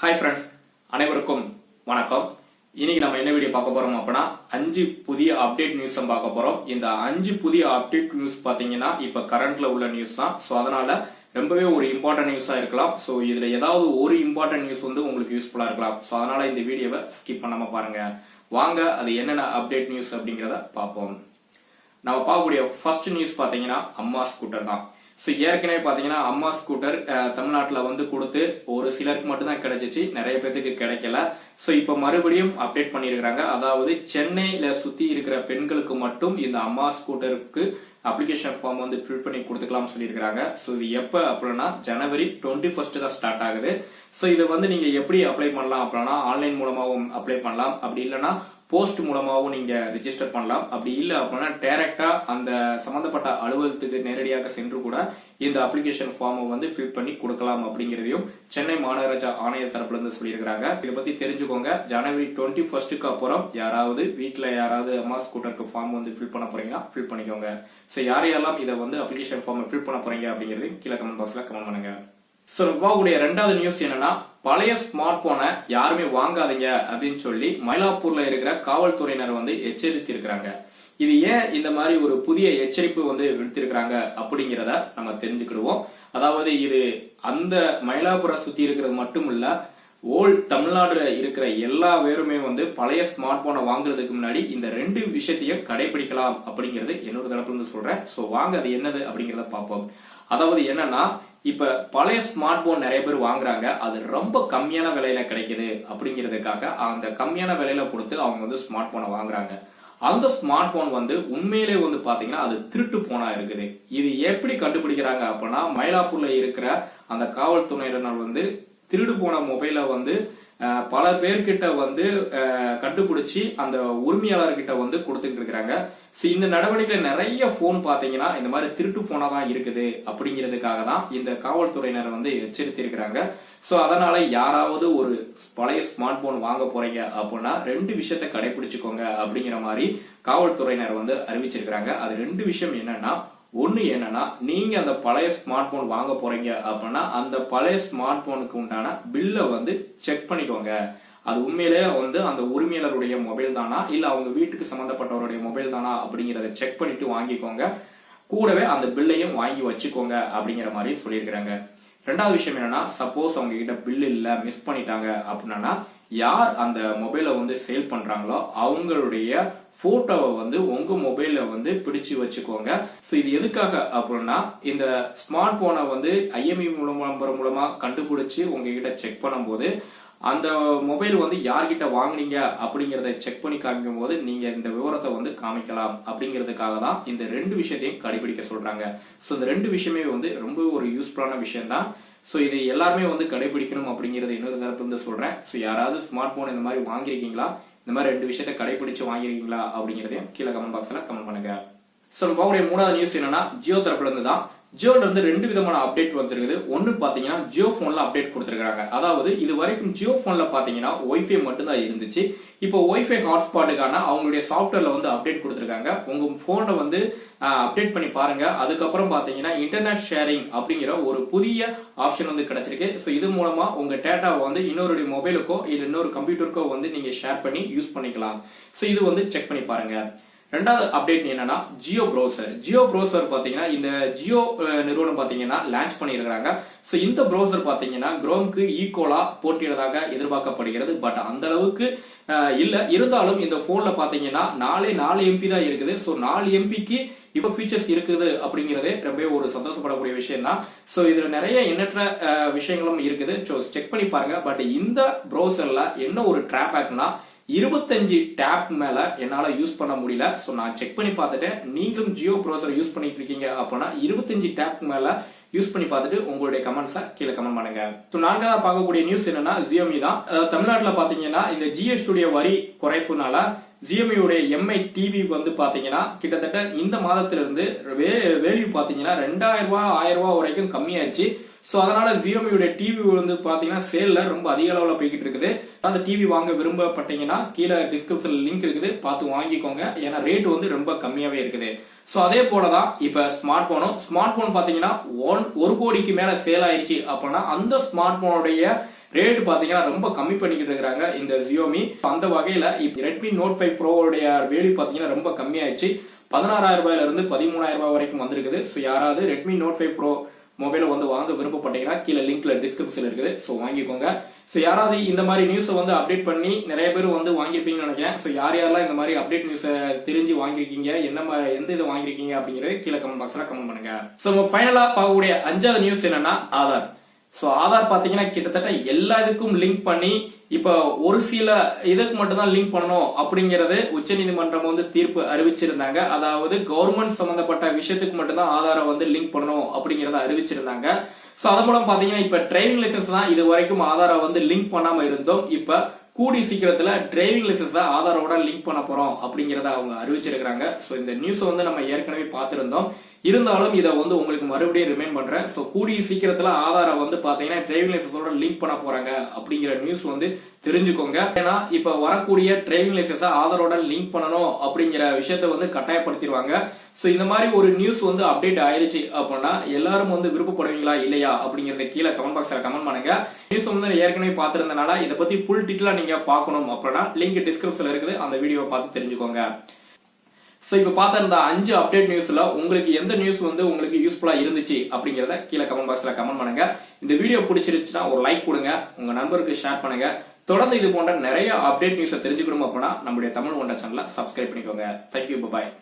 Hi friends அனைவருக்கும் வணக்கம். இன்னைக்கு நம்ம என்ன வீடியோ பார்க்க போறோம் அப்படின்னா அஞ்சு புதிய அப்டேட் நியூஸ் பார்க்க போறோம். இந்த அஞ்சு புதிய அப்டேட் நியூஸ் பாத்தீங்கன்னா இப்ப கரண்ட்ல உள்ள நியூஸ் தான். ஸோ அதனால ரொம்பவே ஒரு இம்பார்ட்டன்ட் நியூஸா இருக்கலாம். ஸோ இதுல ஏதாவது ஒரு இம்பார்ட்டன்ட் நியூஸ் வந்து உங்களுக்கு யூஸ்ஃபுல்லா இருக்கலாம். ஸோ அதனால இந்த வீடியோவை ஸ்கிப் பண்ணாம பாருங்க. வாங்க அது என்னென்ன அப்டேட் நியூஸ் அப்படிங்கிறத பார்ப்போம். நம்ம பார்க்கக்கூடிய ஃபர்ஸ்ட் நியூஸ் பாத்தீங்கன்னா அம்மா ஸ்கூட்டர் தான். ஸோ ஏற்கனவே பார்த்தீங்கன்னா அம்மா ஸ்கூட்டர் தமிழ்நாட்டில் வந்து கொடுத்து ஒரு சிலருக்கு மட்டும்தான் கிடைச்சிச்சு. நிறைய பேர்த்துக்கு கிடைக்கல. ஸோ இப்போ மறுபடியும் அப்டேட் பண்ணியிருக்கிறாங்க. அதாவது சென்னையில் சுற்றி இருக்கிற பெண்களுக்கு மட்டும் இந்த அம்மா ஸ்கூட்டருக்கு அப்ளிகேஷன் ஃபார்ம் வந்து ஃபில் பண்ணி கொடுத்துக்கலாம்னு சொல்லியிருக்கிறாங்க. ஸோ இது எப்போ அப்படின்னா ஜனவரி டுவெண்ட்டி ஃபர்ஸ்ட் தான் ஸ்டார்ட் ஆகுது. ஸோ இதை வந்து நீங்கள் எப்படி அப்ளை பண்ணலாம் அப்படின்னா ஆன்லைன் மூலமாகவும் அப்ளை பண்ணலாம். அப்படி இல்லைன்னா போஸ்ட் மூலமாகவும் நீங்கள் ரிஜிஸ்டர் பண்ணலாம். அப்படி இல்லை அப்படின்னா டேரெக்டாக அந்த சம்மந்தப்பட்ட அலுவலகத்துக்கு நேரடியாக சென்று கூட இந்த அப்ளிகேஷன் ஃபார்மை வந்து ஃபில் பண்ணி கொடுக்கலாம் அப்படிங்கிறதையும் சென்னை மாநகராட்சி ஆணையர் தரப்புலேருந்து சொல்லியிருக்கிறாங்க. இதை பற்றி தெரிஞ்சுக்கோங்க. ஜனவரி டுவெண்ட்டி ஃபர்ஸ்ட்டுக்கு அப்புறம் யாராவது வீட்டில் யாராவது அம்மா ஸ்கூட்டருக்கு ஃபார்ம் வந்து ஃபில் பண்ண போறீங்கன்னா ஃபில் பண்ணிக்கோங்க. ஸோ யார் யாரெல்லாம் இதை வந்து அப்ளிகேஷன் ஃபார்மை ஃபில் பண்ண போறீங்க அப்படிங்கிறது கீழே கமெண்ட் பாக்ஸில் கமெண்ட் பண்ணுங்கள் ஸோ ரூபாவுடைய ரெண்டாவது நியூஸ் என்னன்னா பழைய ஸ்மார்ட் போனை யாருமே வாங்காதீங்க அப்படின்னு சொல்லி மயிலாப்பூர்ல இருக்கிற காவல்துறையினர் வந்து எச்சரித்து இருக்கிறாங்க இது ஏன் இந்த மாதிரி ஒரு புதிய எச்சரிப்பு வந்து விடுத்திருக்கிறாங்க அப்படிங்கிறத நம்ம தெரிஞ்சுக்கிடுவோம். அதாவது இது அந்த மயிலாப்புரம் சுத்தி இருக்கிறது மட்டும் இல்ல ஓல்ட் தமிழ்நாடுல இருக்கிற எல்லா பேருமே வந்து பழைய ஸ்மார்ட் போனை வாங்குறதுக்கு முன்னாடி இந்த ரெண்டு விஷயத்தையும் கடைபிடிக்கலாம் அப்படிங்கிறது என்னோட தரப்புல இருந்து சொல்றேன். ஸோ வாங்க அது என்னது அப்படிங்கிறத பார்ப்போம். அதாவது என்னன்னா இப்ப பழைய ஸ்மார்ட் போன் நிறைய பேர் வாங்குறாங்க. அது ரொம்ப கம்மியான விலையில கிடைக்குது அப்படிங்கிறதுக்காக அந்த கம்மியான விலையில கொடுத்து அவங்க வந்து ஸ்மார்ட் போனை வாங்குறாங்க. அந்த ஸ்மார்ட் போன் வந்து உண்மையிலே வந்து பாத்தீங்கன்னா அது திருட்டு போனா இருக்குது. இது எப்படி கண்டுபிடிக்கிறாங்க அப்படின்னா மயிலாப்பூர்ல இருக்கிற அந்த காவல்துறையினர் வந்து திருடு போன மொபைலை வந்து பல பேர்கிட்ட வந்து கண்டுபிடிச்சி அந்த உரிமையாளர்கிட்ட வந்து கொடுத்துட்டு இருக்கிறாங்க ஸோ இந்த நடவடிக்கையில் நிறைய போன் பார்த்தீங்கன்னா இந்த மாதிரி திருட்டு போனா தான் இருக்குது அப்படிங்கிறதுக்காக தான் இந்த காவல்துறையினர் வந்து எச்சரித்திருக்கிறாங்க. ஸோ அதனால யாராவது ஒரு பழைய ஸ்மார்ட் போன் வாங்க போறீங்க அப்படின்னா ரெண்டு விஷயத்த கடைபிடிச்சுக்கோங்க அப்படிங்கிற மாதிரி காவல்துறையினர் வந்து அறிவிச்சிருக்கிறாங்க. அது ரெண்டு விஷயம் என்னன்னா ஒன்று என்னன்னா நீங்கள் அந்த பழைய ஸ்மார்ட் போன் வாங்க போறீங்க அப்படின்னா அந்த பழைய ஸ்மார்ட் போனுக்கு உண்டான பில்லை வந்து செக் பண்ணிக்கோங்க. அது உண்மையிலேயே வந்து அந்த உரிமையாளருடைய மொபைல் தானா? இல்லை அவங்க வீட்டுக்கு சம்மந்தப்பட்டவருடைய மொபைல் தானா? அப்படிங்கிறத செக் பண்ணிட்டு வாங்கிக்கோங்க. கூடவே அந்த பில்லையும் வாங்கி வச்சுக்கோங்க அப்படிங்கிற மாதிரி சொல்லியிருக்கிறாங்க. ரெண்டாவது விஷயம் என்னன்னா சப்போஸ் அவங்க கிட்ட பில் இல்லை மிஸ் பண்ணிட்டாங்க அப்படின்னா யார் அந்த மொபைலை வந்து சேல் பண்றாங்களோ அவங்களுடைய ஃபோட்டோவை வந்து உங்க மொபைல்ல வந்து பிடிச்சு வச்சுக்கோங்க. ஸோ இது எதுக்காக அப்படின்னா இந்த ஸ்மார்ட் போனை வந்து ஐஎம்இ மூலமா மூலமா கண்டுபிடிச்சு உங்ககிட்ட செக் பண்ணும்போது அந்த மொபைல் வந்து யார்கிட்ட வாங்குனீங்க அப்படிங்கறத செக் பண்ணி காமிக்கும் போது நீங்க இந்த விவரத்தை வந்து காமிக்கலாம் அப்படிங்கிறதுக்காக தான் இந்த ரெண்டு விஷயத்தையும் கடைபிடிக்க சொல்றாங்க. ஸோ இந்த ரெண்டு விஷயமே வந்து ரொம்ப ஒரு யூஸ்ஃபுல்லான விஷயம் தான் ஸோ இது எல்லாருமே வந்து கடைபிடிக்கணும் அப்படிங்கிறத இன்னொரு தரப்பு இருந்து சொல்றேன். ஸோ யாராவது ஸ்மார்ட் போன் இந்த மாதிரி வாங்கியிருக்கீங்களா? இந்த மாதிரி ரெண்டு விஷயத்த கடைபிடிச்சு வாங்கியிருக்கீங்களா அப்படிங்கறதையும் கீழே கமெண்ட் பாக்ஸ்ல கமெண்ட் பண்ணுங்க. ஸோ நம்ம மூணாவது நியூஸ் என்னன்னா ஜியோ தரப்புல இருந்து தான் ஜியோல இருந்து ரெண்டு விதமான அப்டேட் வந்திருக்குது. ஒன்னு பாத்தீங்கன்னா ஜியோ போன்ல அப்டேட் கொடுத்திருக்காங்க அதாவது இது வரைக்கும் ஜியோ போன்ல பாத்தீங்கன்னா ஒய்ஃபை மட்டும்தான் இருந்துச்சு. இப்போ ஒய்ஃபை ஹாட்ஸ்பாட்டுக்கான அவங்களுடைய சாஃப்ட்வேர்ல வந்து அப்டேட் கொடுத்திருக்காங்க. உங்க போனை வந்து அப்டேட் பண்ணி பாருங்க. அதுக்கப்புறம் பாத்தீங்கன்னா இன்டர்நெட் ஷேரிங் அப்படிங்கிற ஒரு புதிய ஆப்ஷன் வந்து கிடைச்சிருக்கு. ஸோ இது மூலமா உங்க டேட்டாவை வந்து இன்னொருடைய மொபைலுக்கோ இல்லை இன்னொரு கம்ப்யூட்டருக்கோ வந்து நீங்க ஷேர் பண்ணி யூஸ் பண்ணிக்கலாம். ஸோ இது வந்து செக் பண்ணி பாருங்க. ரெண்டாவது அப்டேட் என்னன்னா ஜியோ ப்ரௌசர் ஜியோ ப்ரௌசர் பாத்தீங்கன்னா இந்த ஜியோ நிறுவனம் பாத்தீங்கன்னா லான்ச் பண்ணியிருக்கிறாங்க. ஸோ இந்த ப்ரௌசர் பாத்தீங்கன்னா குரோம்க்கு ஈக்குவலா போட்டியிடதாக எதிர்பார்க்கப்படுகிறது. பட் அந்த அளவுக்கு இல்லை இல்ல. இருந்தாலும் இந்த போன்ல பாத்தீங்கன்னா நாலே நாலு எம்பி தான் இருக்குது. ஸோ நாலு எம்பிக்கு இப்போ ஃபீச்சர்ஸ் இருக்குது அப்படிங்கறதே ரொம்ப ஒரு சந்தோஷப்படக்கூடிய விஷயம் தான் ஸோ இதுல நிறைய எண்ணற்ற விஷயங்களும் இருக்குது. ஸோ செக் பண்ணி பாருங்க. பட் இந்த ப்ரௌசர்ல என்ன ஒரு டிராபேக்னா இருபத்தஞ்சு டேப் மேல என்னால யூஸ் பண்ண முடியல. ஸோ நான் செக் பண்ணி பார்த்துட்டேன். நீங்களும் ஜியோ ப்ரௌசர் யூஸ் பண்ணிட்டு இருக்கீங்க அப்படின்னா இருபத்தஞ்சு டேப் மேல யூஸ் பண்ணி பார்த்துட்டு உங்களுடைய கமெண்ட்ஸை கீழே கமெண்ட் பண்ணுங்க. ஸோ நான்காவது பார்க்கக்கூடிய நியூஸ் என்னன்னா ஜியோமி தான். அதாவது தமிழ்நாட்டில் பார்த்தீங்கன்னா இந்த ஜிஎஸ்டியுடைய வரி குறைப்புனால ஜியோமியுடைய எம்ஐ டிவி வந்து பார்த்தீங்கன்னா கிட்டத்தட்ட இந்த மாதத்திலிருந்து வேல்யூ பார்த்தீங்கன்னா ரெண்டாயிரம் ரூபாய் ஆயிரம் ரூபாய் வரைக்கும் கம்மியாயிருச்சு ஸோ அதனால ஜியோமியுடைய டிவி வந்து பார்த்தீங்கன்னா சேல்ல ரொம்ப அதிக அளவில் போய்கிட்டு இருக்குது. அந்த டிவி வாங்க விரும்பப்பட்டீங்கன்னா கீழே டிஸ்கிரிப்ஷன்ல லிங்க் இருக்குது. பார்த்து வாங்கிக்கோங்க. ஏன்னா ரேட் வந்து ரொம்ப கம்மியாவே இருக்குது. ஸோ அதே போலதான் இப்போ ஸ்மார்ட் போனும் ஸ்மார்ட் போன் பார்த்தீங்கன்னா ஒன் ஒரு கோடிக்கு மேலே சேல் ஆயிடுச்சு அப்படின்னா அந்த ஸ்மார்ட் போனுடைய ரேட் பார்த்தீங்கன்னா ரொம்ப கம்மி பண்ணிக்கிட்டு இருக்கிறாங்க இந்த ஜியோமி அந்த வகையில் இப்போ ரெட்மி நோட் ஃபைவ் ப்ரோவோடைய வேல்யூ பார்த்தீங்கன்னா ரொம்ப கம்மியாயிடுச்சு. பதினாறாயிரம் ரூபாயிலிருந்து பதிமூணாயிரம் ரூபாய் வரைக்கும் வந்திருக்குது. ஸோ யாராவது ரெட்மி நோட் ஃபைவ் ப்ரோ மொபைலை வந்து வாங்க விருப்பப்பட்டீங்கன்னா கீழே லிங்க்ல டிஸ்கிரிப்ஷன் இருக்குது. ஸோ வாங்கிக்கோங்க. ஸோ யாராவது இந்த மாதிரி நியூஸை வந்து அப்டேட் பண்ணி நிறைய பேர் வந்து வாங்கியிருப்பீங்கன்னு நினைக்கிறேன். ஸோ யார் யாரெல்லாம் இந்த மாதிரி அப்டேட் நியூஸை தெரிஞ்சு வாங்கியிருக்கீங்க என்ன மாதிரி எந்த இதை வாங்கியிருக்கீங்க அப்படிங்கிறது கீழே கமெண்ட் பாக்ஸில் கமெண்ட் பண்ணுங்க. ஸோ ஃபைனலாக பார்க்கக்கூடிய அஞ்சாவது நியூஸ் என்னன்னா ஆதார். ஸோ ஆதார் பார்த்தீங்கன்னா கிட்டத்தட்ட எல்லா இதுக்கும் லிங்க் பண்ணி இப்போ ஒரு சில இதுக்கு மட்டும்தான் லிங்க் பண்ணணும் அப்படிங்கிறது உச்சநீதிமன்றம் வந்து தீர்ப்பு அறிவிச்சிருந்தாங்க. அதாவது கவர்மெண்ட் சம்பந்தப்பட்ட விஷயத்துக்கு மட்டும்தான் ஆதாரை வந்து லிங்க் பண்ணணும் அப்படிங்கிறத அறிவிச்சிருந்தாங்க. ஸோ அதன் மூலம் பார்த்தீங்கன்னா இப்போ டிரைவிங் லைசன்ஸ் தான் இது வரைக்கும் ஆதாரை வந்து லிங்க் பண்ணாமல் இருந்தோம். இப்போ கூடி சீக்கிரத்துல டிரைவிங் லைசன்ஸ் ஆதாரோட லிங்க் பண்ண போறோம் அப்படிங்கறத அவங்க அறிவிச்சிருக்காங்க சோ இந்த நியூஸ் வந்து நம்ம ஏற்கனவே பார்த்துருந்தோம். இருந்தாலும் இதை வந்து உங்களுக்கு மறுபடியும் ரிமைண்ட் பண்றேன். சோ கூடிய சீக்கிரத்துல ஆதாரை வந்து பாத்தீங்கன்னா டிரைவிங் லைசன்ஸோட லிங்க் பண்ண போறாங்க அப்படிங்கிற நியூஸ் வந்து தெரிஞ்சுக்கோங்க. ஏன்னா இப்ப வரக்கூடிய டிரைவிங் லைசன்ஸை ஆதாரோட லிங்க் பண்ணணும் அப்படிங்கிற விஷயத்த வந்து கட்டாயப்படுத்திடுவாங்க. சோ இந்த மாதிரி ஒரு நியூஸ் வந்து அப்டேட் ஆயிருச்சு அப்படின்னா எல்லாரும் வந்து விருப்பப்படுவீங்களா இல்லையா அப்படிங்கறத கீழே கமெண்ட் பாக்ஸ்ல கமெண்ட் பண்ணுங்க. நியூஸ் வந்து ஏற்கனவே பார்த்துருந்தனால இதை பத்தி ஃபுல் டீட்டெயிலா நீங்க பார்க்கணும் அப்படின்னா லிங்க் டிஸ்கிரிப்ஷன்ல இருக்குது. அந்த வீடியோவை பார்த்து தெரிஞ்சுக்கோங்க. ஸோ இப்போ பார்த்த இந்த அஞ்சு அப்டேட் நியூஸ்ல உங்களுக்கு எந்த நியூஸ் வந்து உங்களுக்கு யூஸ்ஃபுல்லா இருந்துச்சு அப்படிங்கறத கீழே கமெண்ட் பாக்ஸ்ல கமெண்ட் பண்ணுங்க. இந்த வீடியோ பிடிச்சிருச்சுன்னா ஒரு லைக் கொடுங்க. உங்க நண்பருக்கு ஷேர் பண்ணுங்க. தொடர்ந்து இது போன்ற நிறைய அப்டேட் நியூஸை தெரிஞ்சுக்கணும் அப்படின்னா நம்முடைய தமிழ் ஒன்ற சேனலை சப்ஸ்கிரைப் பண்ணிக்கோங்க. Thank you bye